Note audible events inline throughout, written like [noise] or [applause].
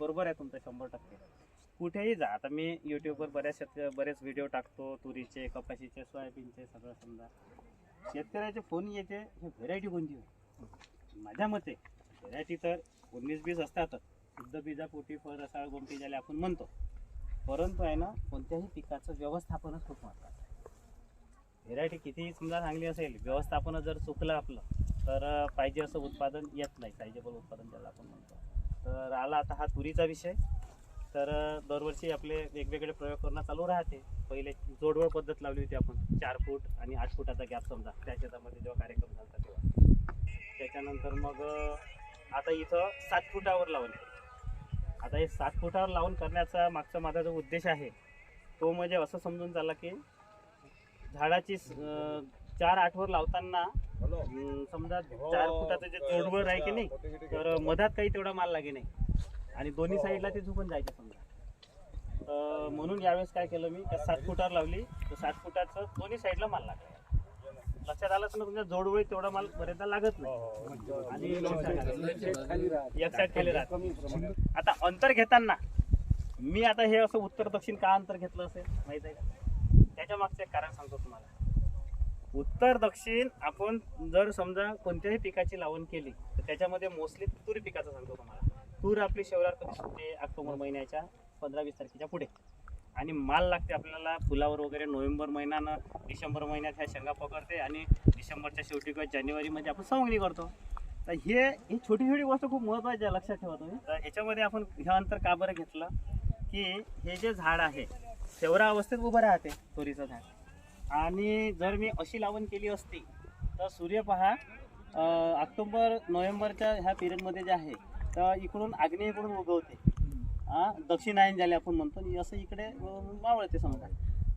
बरोबर आहे तुमचं शंभर टक्के. कुठेही जा. आता मी युट्यूबवर बऱ्याच शेतक बरेच व्हिडिओ टाकतो तुरीचे कपाशीचे सोयाबीनचे सगळं समजा. शेतकऱ्याचे फोन येते हे व्हेरायटी कोणती माझ्या मते व्हेरायटी तर उन्नीस बीज असतातच. शुद्ध बीजापोटी फळ रसाळ गोमटी ज्याला आपण म्हणतो. परंतु आहे ना कोणत्याही पिकाचं व्यवस्थापनच खूप महत्त्वाचं आहे. व्हेरायटी कितीही समजा चांगली असेल व्यवस्थापन जर चुकलं आपलं तर पाहिजे असं उत्पादन येत नाही. सायजेबल उत्पादन ज्याला आपण म्हणतो. तर आला आता हा तुरीचा विषय. तर दरवर्षी आपले वेगवेगळे प्रयोग करणं चालू राहते. पहिले जोडवळ पद्धत लावली होती आपण. चार फूट आणि आठ फुटाचा गॅप समजा. त्या शेतामध्ये जेव्हा कार्यक्रम झाला तेव्हा. त्याच्यानंतर मग आता इथं सात फुटावर लावून आता हे सात फुटावर लावून करण्याचा मागचा माझा जो उद्देश आहे तो म्हणजे असं समजून चालला की झाडाची स- चार आठवर लावताना अं, समजा चार फुटाचं जे जोडवर आहे की नाही तर मधात काही तेवढा माल लागे नाही. आणि दोन्ही साईडला ते झुकून जायचे समजा. तर म्हणून यावेळेस काय केलं मी त्या सात फुटावर लावली. तर सात फुटाचं दोन्ही साईडला माल लागला. लक्षात आलं ना तुमच्या जोडवळी तेवढा माल बरेचदा लागत नाही. आणि एक साईड खाली राहते. आता अंतर घेताना मी आता हे असं उत्तर दक्षिण का अंतर घेतलं असेल? माहीत आहे का? त्याच्या मागचं एक कारण सांगतो तुम्हाला. उत्तर दक्षिण आपण जर समजा कोणत्याही पिकाची लावण केली तर त्याच्यामध्ये मोस्टली तूर पिकाचं सांगतो तुम्हाला. तूर आपली शेवरार कधी सुटते ऑक्टोबर महिन्याच्या पंधरा वीस तारखेच्या पुढे. आणि माल लागते आपल्याला फुलावर वगैरे नोव्हेंबर महिन्यानं डिसेंबर महिन्यात ह्या शेंगा पकडते आणि डिसेंबरच्या शेवटी किंवा जानेवारीमध्ये आपण सवंगणी करतो. तर हे ही छोटी छोटी गोष्ट खूप महत्त्वाची आहे लक्षात ठेवा तुम्ही. तर ह्याच्यामध्ये आपण ह्या अंतर का बरं घेतलं की हे जे झाड आहे शेवरा अवस्थेत उभं राहते तुरीचं झाड. आणि जर मी अशी लावण केली असती तर सूर्य पहा ऑक्टोबर नोव्हेंबरच्या ह्या पिरियडमध्ये जे आहे तर इकडून आग्नेयकडून उगवते. दक्षिणायन ज्याला आपण म्हणतो आणि असं इकडे मावळते समजा.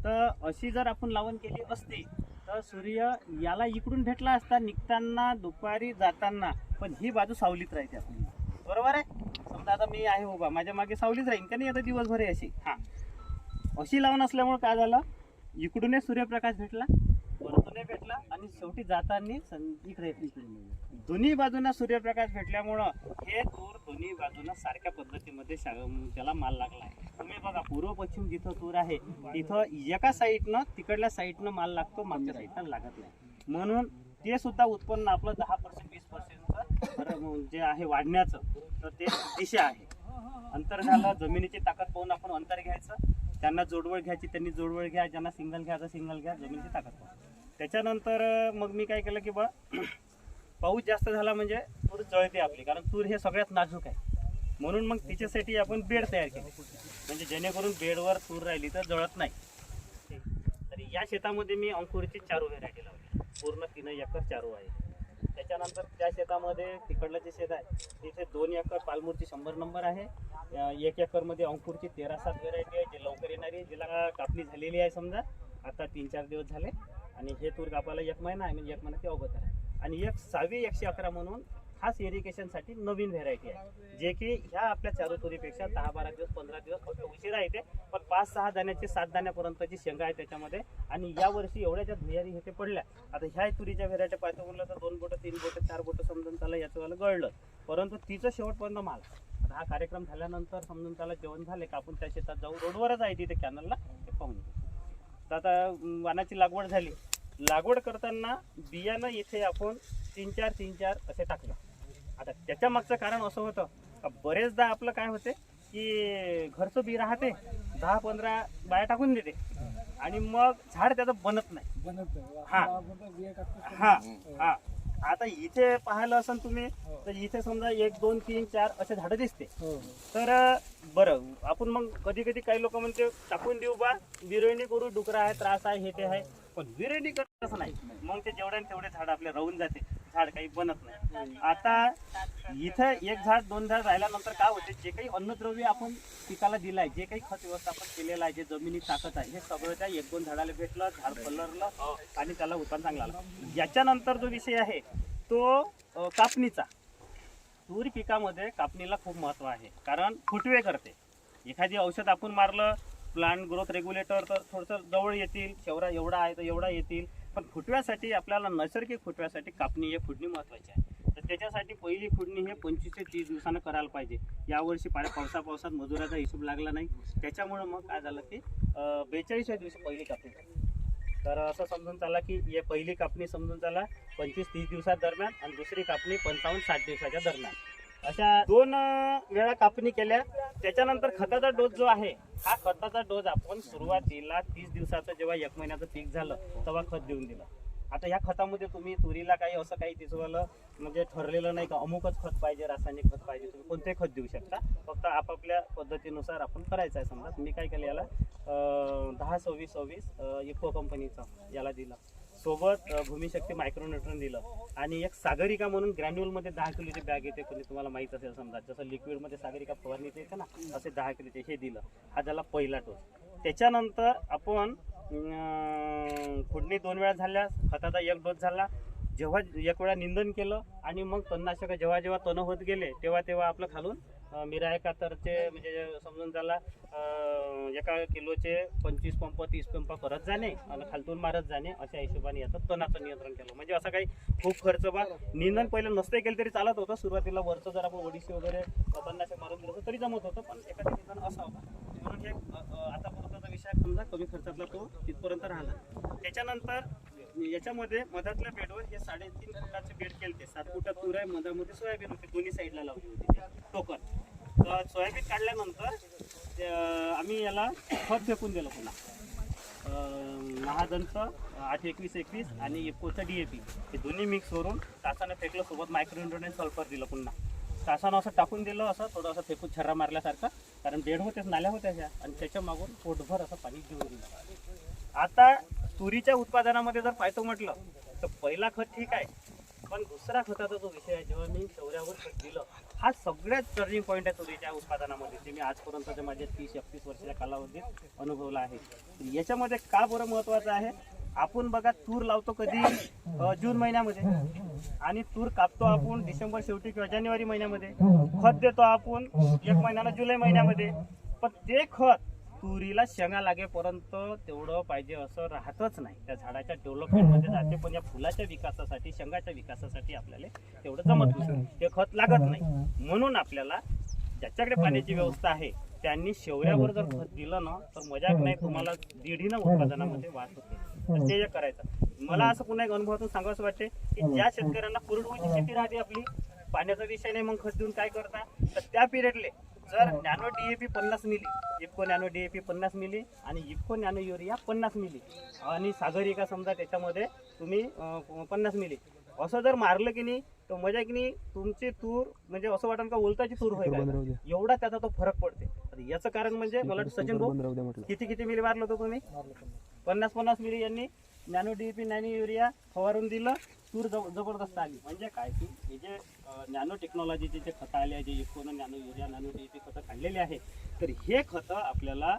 तर अशी जर आपण लावण केली असती तर सूर्य याला इकडून भेटला असता निघताना दुपारी जाताना पण ही बाजू सावलीत राहते आपण बरोबर आहे? समजा आता मी आहे उभा माझ्या मागे सावलीच राहीन का नाही? आता दिवसभर आहे अशी. हां. अशी लावण असल्यामुळे काय झालं? इकडूनही सूर्यप्रकाश भेटला वरतूनही भेटला आणि शेवटी जाताना इकडे दोन्ही बाजूंना सूर्यप्रकाश भेटल्यामुळं हे तूर दोन्ही बाजूंना सारख्या पद्धतीमध्ये त्याला माल लागला आहे. तुम्ही बघा पूर्व पश्चिम जिथं तूर आहे तिथं एका साईडनं तिकडल्या साईडनं माल लागतो मागच्या साईडनं लागत नाही. म्हणून ते सुद्धा उत्पन्न आपलं दहा पर्सेंट वीस पर्सेंट जे आहे वाढण्याचं तर ते दिशा आहे. अंतर झालं जमिनीची ताकद पाहून आपण अंतर घ्यायचं. त्यांना जोडवळ घ्यायची त्यांनी जोडवळ घ्या ज्यांना सिंगल घ्यायचं सिंगल घ्या जमिनीची ताकद त्याच्यानंतर मग मी काय केलं की बा [clears throat] पाऊस जास्त झाला म्हणजे तूर जळते आपली कारण तूर हे सगळ्यात नाजूक आहे. म्हणून मग तिच्यासाठी आपण बेड तयार केले. म्हणजे जेणेकरून बेडवर तूर राहिली तर जळत नाही. तर या शेतामध्ये मी अंकुरची चारू व्हेरायटी लावली. पूर्ण तीन एकर चारू आहे. त्याच्यानंतर त्या शेतामध्ये तिकडलं जे शेत आहे तिथे दोन एकर पालमूरची शंभर नंबर आहे. एक एकरमध्ये अंकुरची तेरा सात व्हेरायटी आहे जी लवकर येणारी आहे जिला कापणी झालेली आहे समजा. आता तीन चार दिवस झाले. आणि हे तूर कापायला एक महिना आहे म्हणजे एक महिना ते अगोदर आहे. आणि एक सहावी एकशे अकरा म्हणून खास इरिगेशनसाठी नवीन व्हेरायटी आहे. जे की ह्या आपल्या चारू तुरीपेक्षा दहा बारा दिवस पंधरा दिवस फक्त उशिरा येते. पण पाच सहा दाण्याची सात दाण्यापर्यंतची शेंगा आहे त्याच्यामध्ये आणि या वर्षी एवढ्या ज्या भुयारी हे ते पडल्या आता ह्या तुरीच्या व्हेरायटी पाहतो म्हणलं तर दोन बोटं तीन बोटं चार बोटं समजून त्याला याचं वाला गळलं. परंतु तिचं शेवटपर्यंत माल. आता हा कार्यक्रम झाल्यानंतर समजून त्याला जेवण झाले का आपण त्या शेतात जाऊ. रोडवरच आहे तिथे कॅनलला ते पाहून तर आता वानाची लागवड झाली. लागवड करताना बियाणं इथे आपण तीन चार तीन चार असे टाकलं. आता त्याच्या मागचं कारण असं होतं का बरेचदा आपलं काय होते की घरचं बी राहते दहा पंधरा बाया टाकून देते. आणि मग झाड त्याचं बनत नाही. हा. हा हा. आता इथे पाहिलं असेल तुम्ही तर इथे समजा एक दोन तीन चार असे झाडं दिसते. तर बरं आपण मग कधी कधी काही लोक म्हणते टाकून देऊ बा विरळणी करू डुकरा आहे त्रास आहे हे ते आहे. पण विरळणी करत असं नाही. मग ते जेवढे आणि तेवढे झाड आपले राहून जाते. झाड काही बनत नाही. आता इथं एक झाड दोन झाड राहिल्यानंतर काय होते? जे काही अन्नद्रव्य आपण पिकाला दिलाय जे काही खत व्यवस्थापन केलेलं आहे जे जमिनीत टाकत आहे हे सगळं त्या एक दोन झाडाला भेटलं झाड फलरलं आणि त्याला उत्पन्न चांगलं आलं. याच्यानंतर जो विषय आहे तो कापणीचा. तूर पिकामध्ये कापणीला खूप महत्त्व आहे. कारण फुटवे करते. एखादी औषध आपण मारलं प्लांट ग्रोथ रेग्युलेटर तर थोडंसं जवळ येतील शेवरा एवढा आहे तर एवढा येतील. पण फुटव्यासाठी आपल्याला नैसर्गिक फुटव्यासाठी कापणी हे फुटणी महत्त्वाची आहे. तर त्याच्यासाठी पहिली खुडणी हे पंचवीस ते तीस दिवसानं करायला पाहिजे. यावर्षी पाण्या पावसा पावसात मजुराचा हिशोब लागला नाही. त्याच्यामुळं मग काय झालं की बेचाळीसव्या दिवशी पहिली कापणी झाली. तर असं समजून चाला की हे पहिली कापणी समजून चाला पंचवीस तीस दिवसात दरम्यान आणि दुसरी कापणी पंचावन्न साठ दिवसाच्या दरम्यान. अशा दोन वेळा कापणी केल्या. त्याच्यानंतर खताचा डोस जो आहे हा खताचा डोस आपण सुरुवातीला तीस दिवसाचं जेव्हा एक महिन्याचं पीक झालं तेव्हा खत देऊन दिलं. आता ह्या खतामध्ये तुम्ही तुरीला काही असं काही तिचवालं म्हणजे ठरलेलं नाही का अमुकच खत पाहिजे रासायनिक खत पाहिजे तुम्ही कोणते खत देऊ शकता. फक्त आपापल्या पद्धतीनुसार आपण करायचं आहे समजा. मी काय केलं याला दहा सव्वीस सव्वीस इको कंपनीचं याला दिलं. सोबत भूमिशक्ती मायक्रोन्यूट्रन दिलं. आणि एक सागरिका म्हणून ग्रॅन्युअलमध्ये दहा किलोची बॅग येते कोणी तुम्हाला माहीत असेल समजा. जसं लिक्विडमध्ये सागरिका फवारणीचं येते ना असे दहा किलोचे हे दिलं. हा झाला पहिला डोस त्याच्यानंतर आपण खुडणी दोन वेळा झाल्या खताचा एक डोस झाला. जेव्हा एक वेळा निंदन केलं आणि मग तणनाशक जेव्हा जेव्हा तण होत गेले तेव्हा तेव्हा आपलं खालून अं, मिरा एकाहत्तरचे म्हणजे समजून झाला एका किलोचे पंचवीस पंप तीस पंप करत जाणे आणि खालतून मारत जाणे अशा हिशोबाने याचं तणाचं नियंत्रण केलं. म्हणजे असं काही खूप खर्च बा निंदन पहिलं नसतं केलं तरी चालत होतं. सुरुवातीला वरचं जर आपण ओडिसी वगैरे पन्नाशे मारून दिलं तरी जमत होतं पण एखादं निंदन असं होतं म्हणून हे आतापर्यंतचा विषय समजा कमी खर्चातला तो तिथपर्यंत राहिला. त्याच्यानंतर याच्यामध्ये मधातल्या बेडवर हे साडेतीन फुटाचे बेड केलते. सात फुटात तूर आहे मधामध्ये सोयाबीन होते दोन्ही साईडला लावली होती टोकन. तर सोयाबीन काढल्यानंतर आम्ही याला खत फेकून दिलं पुन्हा. महाजनचं आठ एकवीस एकवीस आणि एकोचं डी ए पी हे दोन्ही मिक्स करून तासानं फेकलं सोबत मायक्रोन्ड्रोन सल्फर दिलं पुन्हा. तासानं असं टाकून दिलं असं थोडं असं फेकून छर्रा मारल्यासारखं. कारण बेड होतेच नाल्या होत्या ह्या. आणि त्याच्या मागून पोटभर असं पाणी घेऊन दिलं आता तुरीच्या उत्पादनामध्ये जर पाहतो म्हटलं तर पहिला खत ठीक आहे. पण दुसरा खताचा जो विषय आहे जेव्हा मी शौर्यावर खत दिलं हा सगळ्यात टर्निंग पॉईंट आहे तुरीच्या उत्पादनामध्ये जे मी आजपर्यंत माझ्या तीस एकतीस वर्षाच्या कालावधीत अनुभवला आहे. याच्यामध्ये का बरं महत्वाचं आहे? आपण बघा तूर लावतो कधी? जून महिन्यामध्ये. आणि तूर कापतो आपण डिसेंबर शेवटी किंवा जानेवारी महिन्यामध्ये. खत देतो आपण एक महिन्याला जुलै महिन्यामध्ये. पण ते खत तुरीला शेंगा लागेपर्यंत तेवढं पाहिजे असं राहतच नाही. त्या झाडाच्या डेव्हलपमेंटमध्ये जाते पण या फुलाच्या विकासासाठी शेंगाच्या विकासासाठी आपल्याला तेवढं जमत नाही. ते खत लागत नाही. म्हणून आपल्याला ज्याच्याकडे पाण्याची व्यवस्था आहे त्यांनी शेवऱ्यावर जर खत दिलं ना तर मजाक नाही. तुम्हाला दीडीनं उत्पादनामध्ये वाढ होते. तर ते एक करायचं. मला असं पुन्हा एक अनुभवातून सांगावं वाटते की ज्या शेतकऱ्यांना कोरडवाहूची शेती राहते आपली पाण्याचा विषय नाही मग खत देऊन काय करता? तर त्या पिरियडले जर नॅनो डीएपी पन्नास मिली इफको नॅनो डीएपी पन्नास मिली आणि इफको नॅनो युरिया पन्नास मिली. आणि सागरिका समजा त्याच्यामध्ये तुम्ही पन्नास मिली. असं जर मारलं की नाही तर मजा की नाही तुमची तूर म्हणजे असं वाटेल का उलटाची तूर काय? एवढा त्याचा तो फरक पडते. याचं कारण म्हणजे मला वाटतं सचिन भाऊ किती किती मिली मारलं होतं तुम्ही? पन्नास पन्नास मिली यांनी नॅनो डीपी नॅनो युरिया फवारून दिलं. तूर जब- जबरदस्त आली. म्हणजे काय की हे जे नॅनो टेक्नॉलॉजीचे जे खतं आले आहे जे इफकोनं नॅनो युरिया नॅनो डीपी खतं काढलेले आहे तर हे खतं आपल्याला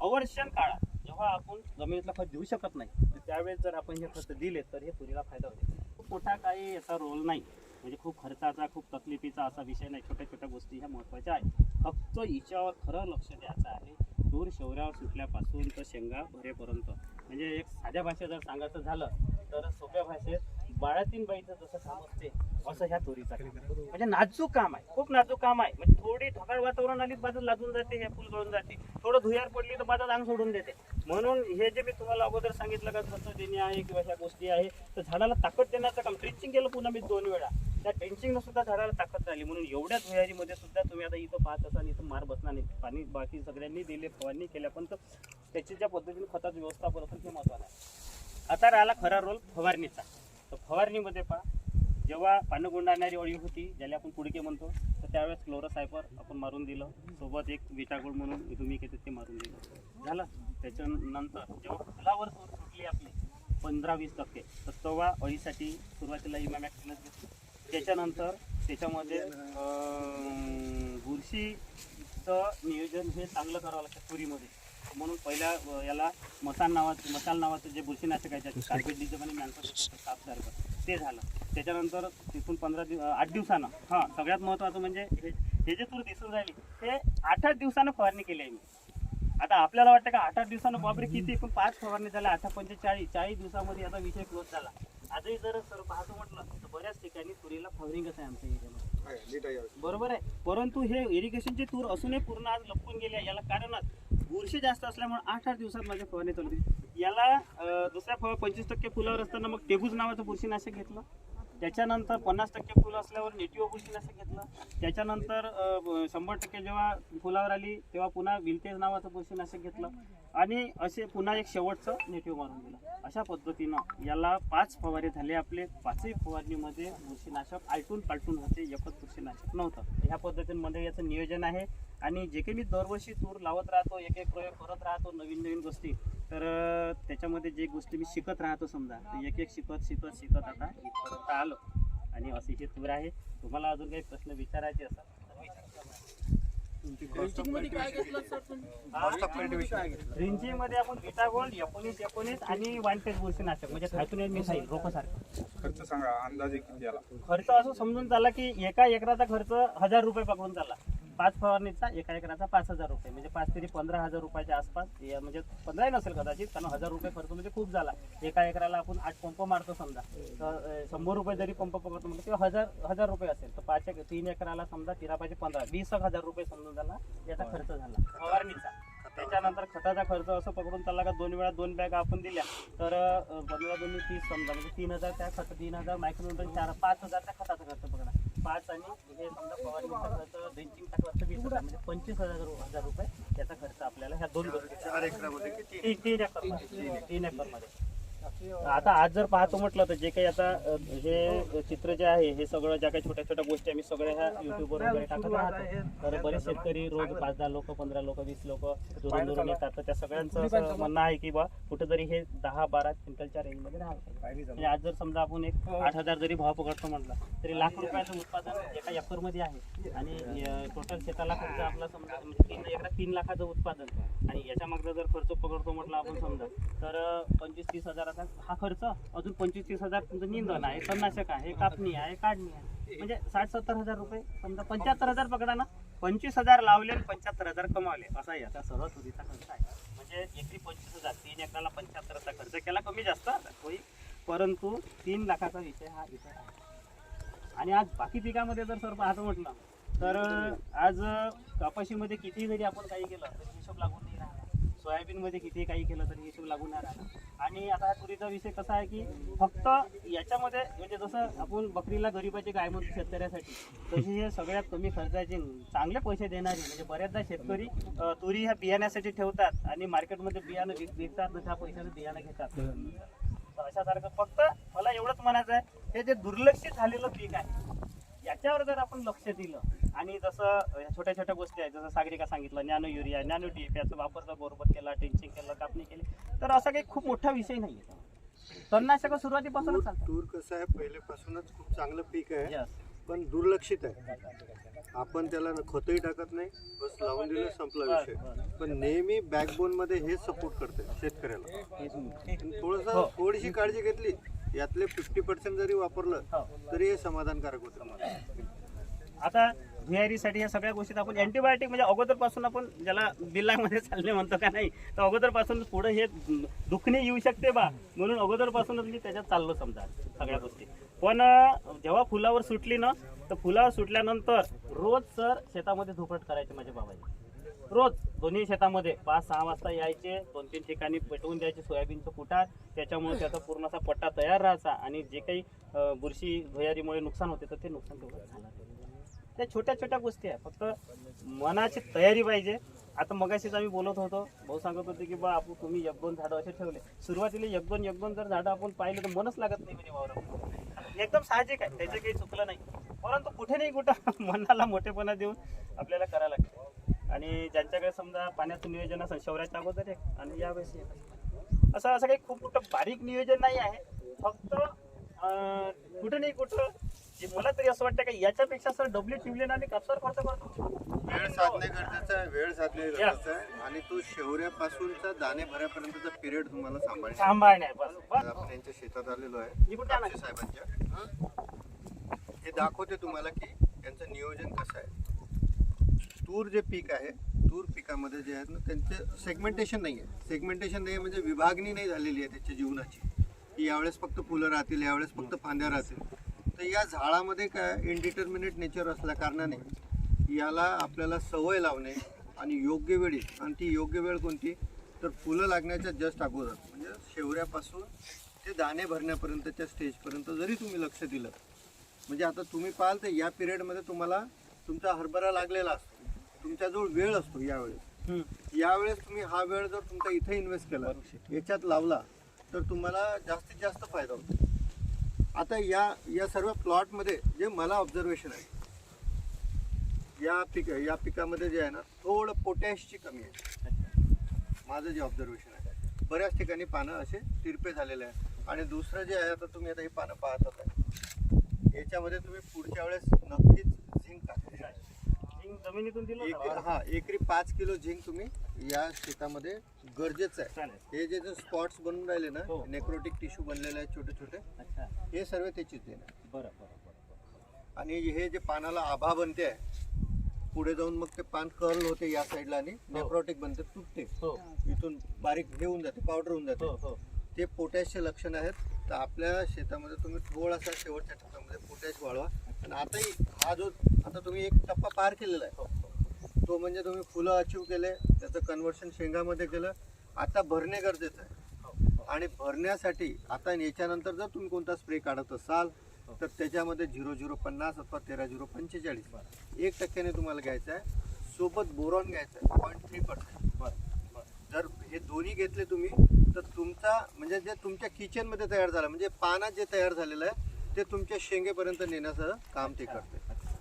अवर्षण काळात जेव्हा आपण जमिनीतलं खत देऊ शकत नाही तर त्यावेळेस जर आपण हे खत दिले तर हे तुरीला फायदा होते खूप मोठा काही याचा रोल नाही. म्हणजे खूप खर्चाचा खूप तकलीफीचा असा विषय नाही. छोट्या छोट्या गोष्टी ह्या महत्त्वाच्या आहेत. फक्त हिच्यावर खरं लक्ष द्यायचं आहे. तूर शौर्यावर सुटल्यापासून तर शेंगा भरेपर्यंत. म्हणजे एक साध्या भाषेत जर सांगायचं झालं तर सोप्या भाषेत बाळातीन बाईचं जसं काम असते असं ह्या चोरीचा म्हणजे नाजूक काम आहे खूप नाजूक काम आहे. म्हणजे थोडी ढगाळ वातावरण आली बाजू लाजून जाते हे फुल गळून जाते. थोडं धुयार पडली तर बाजू अंग सोडून देते. म्हणून हे जे मी तुम्हाला अगोदर सांगितलं का खतं देणे आहे किंवा ह्या गोष्टी आहे तर झाडाला ताकद देण्याचं काम ट्रेंचिंग केलं पुन्हा मी दोन वेळा. त्या ट्रेंचिंगनं सुद्धा झाडाला ताकद झाली. म्हणून एवढ्या धुयारीमध्ये सुद्धा तुम्ही आता इथं पाहत असाल इथं मार बसणार नाही. पाणी बाकी सगळ्यांनी दिले फवारणी केल्या पण तर त्याची ज्या पद्धतीने खताचं व्यवस्थापन असेल ते महत्त्वाचं आहे. आता राहिला खरा रोल फवारणीचा. तर फवारणीमध्ये पहा जेव्हा पानं गुंडाळणारी अळी होती ज्याला आपण कुडके म्हणतो तर त्यावेळेस क्लोरोसायपर आपण मारून दिलं. सोबत एक विटागोळ म्हणून तुम्ही येते ते मारून दिलं. झालं. त्याच्यानंतर जेव्हा फुलावर सूर सुटली आपली पंधरा वीस टक्के तर तेव्हा अळीसाठी सुरुवातीला इमामॅक्सिनच घेतली. त्याच्यानंतर त्याच्यामध्ये बुरशीचं नियोजन हे चांगलं करावं लागतं तुरीमध्ये म्हणून पहिल्या याला मसाल नावाचं मसाल नावाचं जे बुरशीनाशक आहे त्याचं कार्पेट डिझम आणि मॅन्सर साफसारखं ते झालं. त्याच्यानंतर तिथून पंधरा दिव आठ दिवसानं हां सगळ्यात महत्त्वाचं म्हणजे हे हे जे तूर दिसून राहिली हे आठ आठ दिवसानं फवारणी केली आहे मी. आता आपल्याला वाटतं का आठ आठ दिवसानं बापरे किती पण पाच फवारणी झाल्या आठ पंचेचाळीस चाळीस दिवसामध्ये याचा विषय क्लोज झाला. आजही जर सर पाहतो म्हटलं तर बऱ्याच ठिकाणी तुरीला फवारिंगच आहे आमच्या एरियामध्ये? बरोबर आहे. परंतु हे इरिगेशनचे तूर असूनही पूर्ण आज लपून गेले आहे. याला कारणच बुरशी जास्त असल्यामुळे आठ आठ दिवसात माझ्या फवारणी चालू याला दुसऱ्या फळ पंचवीस टक्के फुलावर असताना मग टेबूज नावाचं बुरशीनाशक घेतलं. त्याच्यानंतर पन्नास टक्के फुलं असल्यावर नेटिओ बुरशीनाशक घेतलं. त्याच्यानंतर शंभर टक्के जेव्हा फुलावर आली तेव्हा पुन्हा विलतेज नावाचं बुरशीनाशक घेतलं. आणि असे पुन्हा एक शेवटचं नेटिव्ह मारून दिलं. अशा पद्धतीनं याला पाच फवारे झाले आपले. पाचही फवारणीमध्ये बुरशीनाशक आलटून पालटून होते एकच बुरशीनाशक नव्हतं. ह्या पद्धतींमध्ये याचं नियोजन आहे. आणि जे काही मी दरवर्षी तूर लावत राहतो एक एक प्रयोग करत राहतो नवीन नवीन गोष्टी तर त्याच्यामध्ये जे गोष्टी मी शिकत राहतो समजा एक एक शिकत शिकत शिकत आता इथपर्यंत आलो. आणि अशी ही तूर आहे. तुम्हाला अजून काही प्रश्न विचारायचे असेल मध्ये आपण विटा गोल्ड एकोणीस एकोणीस आणि वन पेज बुरशीनाशक म्हणजे थायथोनियम मिसाईल रोपासारखं खर्च सांगा अंदाजे किती आला? खर्च असं समजून चालला की एका एकराचा खर्च हजार रुपये पकडून चालला. पाच फवारणीचा एका एकराचा पाच हजार रुपये. म्हणजे पाच तरी पंधरा हजार रुपयाच्या आसपास या म्हणजे पंधराही नसेल कदाचित कारण हजार रुपये खर्च म्हणजे खूप झाला. एका एकराला आपण आठ पंप मारतो समजा. तर शंभर रुपये जरी पंप पकडतो म्हणजे किंवा हजार हजार रुपये असेल. तर पाच एक तीन एकराला समजा तेरा पाहिजे पंधरा वीस एक हजार रुपये समजून झाला याचा खर्च झाला फवारणीचा. त्याच्यानंतर खताचा खर्च असं पकडून त्याला का दोन वेळा दोन बॅग आपण दिल्या तर दोन पंधरा दोन्ही तीस समजा म्हणजे तीन हजार त्या खत तीन हजार मायक्रोन चार पाच हजार त्या खताचा खर्च पकडा पाच आणि हे समजा वीस हजार म्हणजे पंचवीस हजार हजार रुपये याचा खर्च आपल्याला ह्या दोन गोष्टी एकरामध्ये तीन तीन एकर. तीन एकरमध्ये. आता आज जर पाहतो म्हटलं तर जे काही आता हे चित्र जे आहे हे सगळं ज्या काही छोट्या छोट्या गोष्टी आम्ही सगळ्या ह्या युट्यूबवर वगैरे टाकत राहतो तर बरेच शेतकरी रोज पाच दहा लोक पंधरा लोक वीस लोक दुरून दुरून येतात. तर त्या सगळ्यांचं असं म्हणणं आहे की बा कुठेतरी हे दहा बारा क्विंटलच्या रेंजमध्ये राहावं म्हणजे आज जर समजा आपण एक आठ हजार जरी भाव पकडतो म्हटलं तरी लाख रुपयाचं उत्पादन एका एकरमध्ये आहे. आणि टोटल शेताला खर्च आपला समजा म्हणजे तीन एकरात तीन लाखाचं उत्पादन. आणि याच्या मागचा जर खर्च पकडतो म्हटलं आपण समजा तर पंचवीस तीस हजाराचा हा खर्च अजून पंचवीस तीस हजार तुमचं निंदन आहे तणनाशक आहे कापणी आहे काढणी आहे. म्हणजे साठ सत्तर हजार रुपये समजा पंच्याहत्तर हजार पकडा ना. पंचवीस हजार लावले आणि पंच्याहत्तर हजार कमावले. असा याचा सर्व तुरीचा खर्च आहे. म्हणजे एकरी पंचवीस हजार तीन एकराला पंच्याहत्तरचा खर्च केला कमी जास्त. होईल. परंतु तीन लाखाचा विषय हा इथे आहे. आणि आज बाकी पिकामध्ये जर सर पाहतो म्हटलं तर आज कपाशीमध्ये कितीही जरी आपण काही केलं तरी हिशोब लागून नाही राहणार. सोयाबीनमध्ये कितीही काही केलं तरी हिशोब लागून नाही राहणार. आणि आता तुरीचा विषय कसा आहे की फक्त याच्यामध्ये म्हणजे जसं आपण बकरीला गरीबाची गाय म्हणतो शेतकऱ्यासाठी तशी हे सगळ्यात कमी खर्चाची चांगले पैसे देणारी म्हणजे बऱ्याचदा शेतकरी तुरी ह्या बियाण्यासाठी ठेवतात आणि मार्केटमध्ये बियाणं विक विकतात त्या पैशाने बियाणं घेतात. तर अशासारखं फक्त मला एवढंच म्हणायचं आहे हे जे दुर्लक्षित झालेलं पीक आहे याच्यावर जर आपण लक्ष दिलं आणि जसं छोट्या छोट्या गोष्टी आहेत जसं सागरिका सांगितलं नॅनो युरिया नॅनो डी याचा वापर जर बरोबर केला टेन्चिंग केलं कापणी केली तर असा काही खूप मोठा विषय नाही आहे तणनाशक सुरुवातीपासूनच चालतं. तूर कसं आहे पहिलेपासूनच खूप चांगलं पीक आहे. पण दुर्लक्षित आहे. आपण त्याला खतही टाकत नाही बस लावून दिलं संपला विषय. पण नेहमी बॅकबोनमध्ये हेच सपोर्ट करते शेतकऱ्याला. थोडस हो. थोडीशी काळजी घेतली यातले फिफ्टी पर्सेंट जरी वापरलं हो. तरी हे समाधानकारक होतं आता साठी ह्या सगळ्या गोष्टीत आपण अँटीबायोटिक म्हणजे अगोदरपासून आपण ज्याला बिल्लामध्ये चालणे म्हणतो का नाही तर अगोदरपासून पुढे हे दुखणे येऊ शकते बा. म्हणून अगोदरपासूनच मी त्याच्यात चाललो समजा सगळ्या गोष्टी. पण जेव्हा फुलावर सुटली ना तर फुलावर सुटल्यानंतर रोज सर शेतामध्ये धुपट करायचे माझ्या बाबाजी रोज दोन्ही शेतामध्ये पाच सहा वाजता यायचे. दोन तीन ठिकाणी पेटवून द्यायचे. सोयाबीनचं कुटार त्याच्यामुळे त्याचा पूर्ण असा पट्टा तयार राहायचा आणि जे काही बुरशी भुयारीमुळे नुकसान होते तर ते नुकसान तेवढं झालं. त्या छोट्या छोट्या गोष्टी आहे फक्त मनाची तयारी पाहिजे. आता मगाशीच आम्ही बोलत होतो. भाऊ सांगत होते की बा आपण तुम्ही एक दोन झाडं असे ठेवले. सुरुवातीला एक दोन एक दोन जर झाडं आपण पाहिले तर मनच लागत नाही म्हणजे वावरात. एकदम साहजिक आहे. त्याचं काही चुकलं नाही. परंतु कुठे नाही कुठं [laughs] मनाला मोठेपणा देऊन आपल्याला करायला लागते. आणि ज्यांच्याकडे समजा पाण्याचं नियोजन असेल शौर्याच्या अगोदर एक आणि यावेळेस एक. असं असं काही खूप मोठं बारीक नियोजन नाही आहे. फक्त अं, कुठं नाही कुठं जे मला तरी असं वाटतं का याच्यापेक्षा सर डब्ल्यू टिवलेन आणि कापसावर खर्च करतो वेळ साधणे गरजेचं आहे वेळ साधणे गरजेचं आहे. आणि तो शेवऱ्यापासूनचा दाणे भऱ्यापर्यंतचा पिरियड तुम्हाला सांभाळायचा सांभाळणे बस बस आपण यांच्या शेतात आलेलो आहे ही साहेबांच्या हे दाखवते तुम्हाला की यांचं नियोजन कसं आहे. तूर जे पीक आहे तूर पिकामध्ये जे आहेत ना त्यांचे सेगमेंटेशन नाही आहे. सेगमेंटेशन नाही आहे म्हणजे विभागणी नाही झालेली आहे त्याच्या जीवनाची. की यावेळेस फक्त फुलं राहतील यावेळेस फक्त फांद्या राहतील. तर या झाडामध्ये काय इनडिटर्मिनेट नेचर असल्या कारणाने याला आपल्याला सवय लावणे आणि योग्य वेळी आणि ती योग्य वेळ कोणती? तर फुलं लागण्याच्या जस्ट अगोदर. म्हणजे शेवऱ्यापासून ते दाणे भरण्यापर्यंतच्या स्टेजपर्यंत जरी तुम्ही लक्ष दिलं म्हणजे आता तुम्ही पाहाल तर या पिरियडमध्ये तुम्हाला तुमचा हरभरा लागलेला असतो. तुमच्याजवळ वेळ असतो यावेळेस. यावेळेस तुम्ही हा वेळ जर तुमचा इथे इन्व्हेस्ट केला याच्यात लावला तर तुम्हाला जास्तीत जास्त फायदा होतो. आता या या सर्व प्लॉटमध्ये जे मला ऑब्झर्वेशन आहे या पिक या पिकामध्ये जे आहे ना थोडं पोटॅशची कमी आहे. माझं जे ऑब्झर्वेशन आहे बऱ्याच ठिकाणी पानं असे तिरपे झालेले आहे आणि दुसरं जे आहे आता तुम्ही आता ही पानं पाहतात आहे याच्यामध्ये तुम्ही पुढच्या वेळेस नक्कीच जमिनीतून दिलं एक होतं. हा एकरी पाच किलो झिंक तुम्ही या शेतामध्ये गरजेचं आहे. चालेल. हे जे जे स्पॉट्स बनून राहिले ना हो. नेक्रोटिक टिश्यू बनलेले आहेत छोटे छोटे अच्छा. हे सर्व त्याचीच देणं आहे. बरं बरं बरं बरं. आणि हे जे पानाला आभा बनते आहे पुढे जाऊन मग ते पान कर्ल होते या साईडला आणि नेक्रोटिक बनते तुटते. हो. इथून बारीक हे होऊन जाते पावडर होऊन जाते. हो हो. ते पोटॅशचे लक्षण आहेत. तर आपल्या शेतामध्ये तुम्ही थोडासा शेवटच्या टप्प्यामध्ये पोटॅश वाढवा. आणि आताही हा जो आता तुम्ही एक टप्पा पार केलेला आहे. तो म्हणजे तुम्ही फुलं अचीव केले त्याचं कन्वर्शन शेंगामध्ये केलं. आता भरणे गरजेचं आहे. आणि भरण्यासाठी आता याच्यानंतर जर तुम्ही कोणता स्प्रे काढत असाल तर त्याच्यामध्ये झिरो झिरो पन्नास अथवा तेरा झिरो पंचेचाळीस एक टक्क्याने तुम्हाला घ्यायचं आहे. सोबत बोरॉन घ्यायचं आहे पॉईंट थ्री पर्सेंट बरं बरं. जर हे दोन्ही घेतले तुम्ही तर तुमचा म्हणजे जे तुमच्या किचनमध्ये तयार झालं म्हणजे पानात जे तयार झालेलं आहे ते तुमच्या शेंगेपर्यंत नेण्याचं काम ते करते.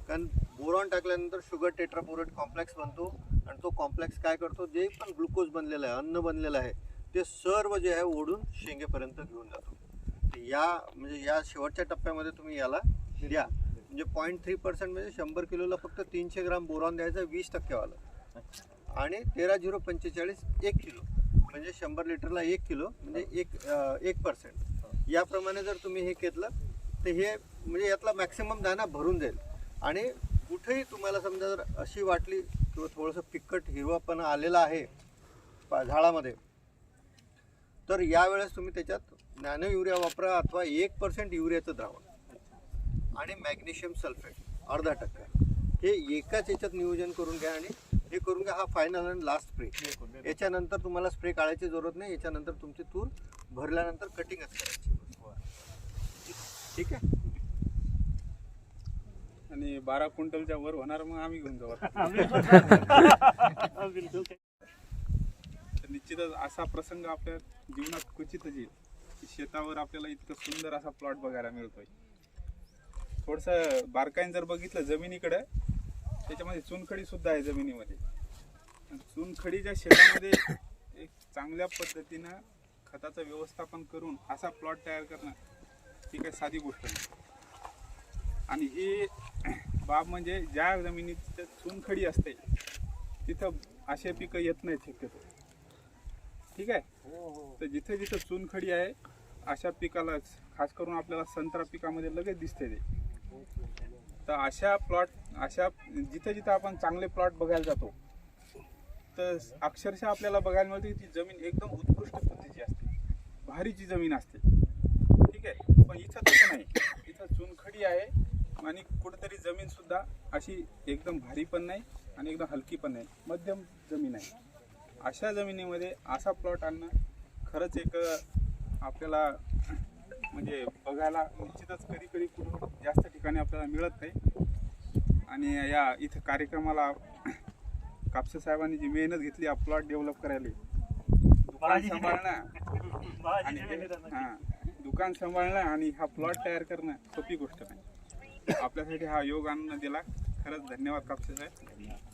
कारण बोरॉन टाकल्यानंतर शुगर टेट्रापोरेट कॉम्प्लेक्स बनतो आणि तो कॉम्प्लेक्स काय करतो? जे पण ग्लुकोज बनलेलं आहे अन्न बनलेलं आहे ते सर्व जे आहे ओढून शेंगेपर्यंत घेऊन जातो. या म्हणजे या शेवटच्या टप्प्यामध्ये तुम्ही याला द्या. म्हणजे पॉईंट थ्री पर्सेंट म्हणजे शंभर किलोला फक्त तीनशे ग्राम बोरॉन द्यायचं वीस टक्केवालं. आणि तेरा झिरो पंचेचाळीस एक किलो. म्हणजे शंभर लिटरला एक किलो म्हणजे एक एक पर्सेंट याप्रमाणे जर तुम्ही हे घेतलं तर हे म्हणजे यातला मॅक्सिमम दाना भरून जाईल. आणि कुठेही तुम्हाला समजा जर अशी वाटली किंवा थोडंसं पिकट हिरवापणा आलेला आहे झाडामध्ये तर यावेळेस तुम्ही त्याच्यात नॅनो युरिया वापरा अथवा एक पर्सेंट युरियाचं द्रावण. आणि मॅग्नेशियम सल्फेट अर्धा टक्का. हे एकाच याच्यात नियोजन करून घ्या आणि हे करून घ्या हा फायनल आणि लास्ट स्प्रे याच्यानंतर तुम्हाला स्प्रे काढायची जरूरत नाही. याच्यानंतर तुमची तूर भरल्यानंतर कटिंगच करायची ठीक आहे. आणि बारा क्विंटलच्या वर होणार मग आम्ही घेऊन जाऊ बिलकुल. तर निश्चितच असा प्रसंग आपल्या जीवनात क्वचितच येईल की शेतावर आपल्याला इतकं सुंदर असा प्लॉट बघायला मिळतोय. थोडस बारकाईने जर बघितलं जमिनीकडे त्याच्यामध्ये चुनखडी सुद्धा आहे जमिनीमध्ये. चुनखडीच्या शेतामध्ये एक चांगल्या पद्धतीनं खताचं व्यवस्थापन करून असा प्लॉट तयार करणं ही काही साधी गोष्ट नाही. आणि ही बाब म्हणजे ज्या जमिनीत चुनखडी असते तिथं असे पिकं येत नाहीत शक्यतो. ठीक आहे? तर जिथे जिथे चुनखडी आहे अशा पिकाला खास करून आपल्याला संत्रा पिकामध्ये लगेच दिसते ते. तर अशा प्लॉट अशा जिथे जिथे आपण चांगले प्लॉट बघायला जातो तर अक्षरशः आपल्याला बघायला मिळते की ती जमीन एकदम उत्कृष्ट पद्धतीची असते. भारीची जमीन असते. ठीक आहे. पण इथं तसं नाही. इथं चुनखडी आहे आणि कुठेतरी जमीन सुद्धा अशी एकदम भारी पण नाही आणि एकदम हलकी पण नाही. मध्यम जमीन आहे. अशा जमिनीमध्ये असा प्लॉट आणणं खरंच एक आपल्याला म्हणजे बघायला निश्चितच कधी कधी कुठं जास्त ठिकाणी आपल्याला मिळत नाही. आणि या इथं कार्यक्रमाला कापसे साहेबांनी जी मेहनत घेतली हा प्लॉट डेव्हलप करायला. [laughs] आणि. हा, दुकान सांभाळणं आणि हा प्लॉट तयार करणं सोपी गोष्ट नाही. आपल्यासाठी हा योग आणून दिला. खरंच धन्यवाद कापसे साहेब. धन्यवाद